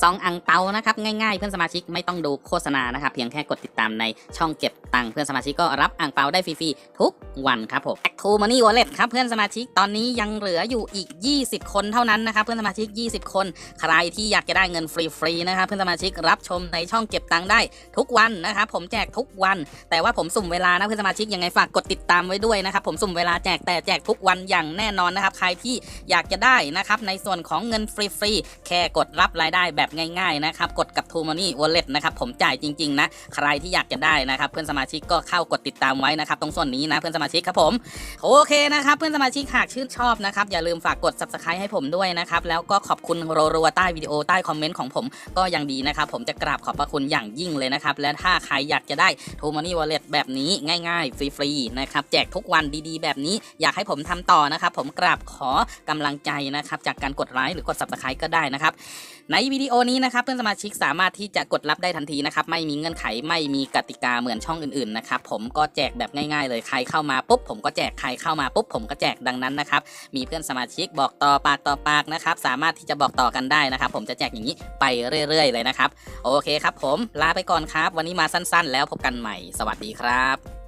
ซองอังเปานะครับง่ายๆเพื่อนสมาชิกไม่ต้องดูโฆษณานะครับเพียงแค่กดติดตามในช่องเก็บตังค์เพื่อนสมาชิกก็รับอังเปาได้ฟรีๆทุกวันครับผม a c t o Money Wallet ครับเพื่อนสมาชิกตอนนี้ยังเหลืออยู่อีก 20 คนเท่านั้นนะครับเพื่อนสมาชิก 20 คน ใครที่อยากจะได้เงินฟรีๆนะครับเพื่อนสมาชิกรับชมในช่องเก็บตังค์ได้ทุกวันนะครับผมแจกทุกวัน แต่ว่าผมสุ่มเวลานะเพื่อนสมาชิกยังไงฝากกดติดตามไว้ด้วยนะครับผมสุ่มเวลาแจกแต่แจกทุกวันอย่างแน่นอนนะครับใครที่อยากจะได้นะครับในส่วนของเงินฟรีๆแค่กดรับรายได้แบบง่ายๆนะครับกดกับ t ู Money Wallet นะครับผมจ่ายจริงๆนะใครที่อยากจะได้นะครับเพื่อนสมาชิกก็เข้ากดติดตามไว้นะครับตรงส่วนนี้นะเพื่อนสมาชิกครับผมโอเคนะครับเพื่อนสมาชิกหากชื่นชอบนะครับอย่าลืมฝากกด subscribe ให้ผมด้วยนะครับแล้วก็ขอบคุณรัวๆใต้วิดีโอใต้คอมเมนต์ของผมก็ยังดีนะครับผมจะกราบขอบพระคุณอย่างยิ่งเลยนะครับและถ้าใครอยากจะได้ t ู Money Wallet แบบนี้ง่ายๆฟรีๆนะครับแจกทุกวันดีๆ แบบนี้อยากให้ผมทำต่อนะครับผมกราบขอกำลังใจนะครับจากการกดไลค์หรือกด subscribe ก็ได้นะครับในวิดีโอนี้นะครับเพื่อนสมาชิกสามารถที่จะกดรับได้ทันทีนะครับไม่มีเงื่อนไขไม่มีกติกาเหมือนช่องอื่นๆนะครับผมก็แจกแบบง่ายๆเลยใครเข้ามาปุ๊บผมก็แจกใครเข้ามาปุ๊บผมก็แจกดังนั้นนะครับมีเพื่อนสมาชิกบอกต่อปากต่อปากนะครับสามารถที่จะบอกต่อกันได้นะครับผมจะแจกอย่างนี้ไปเรื่อยๆ เลยนะครับโอเคครับผมลาไปก่อนครับ วันนี้มาสั้นๆ แล้วพบกันใหม่ สวัสดีครับ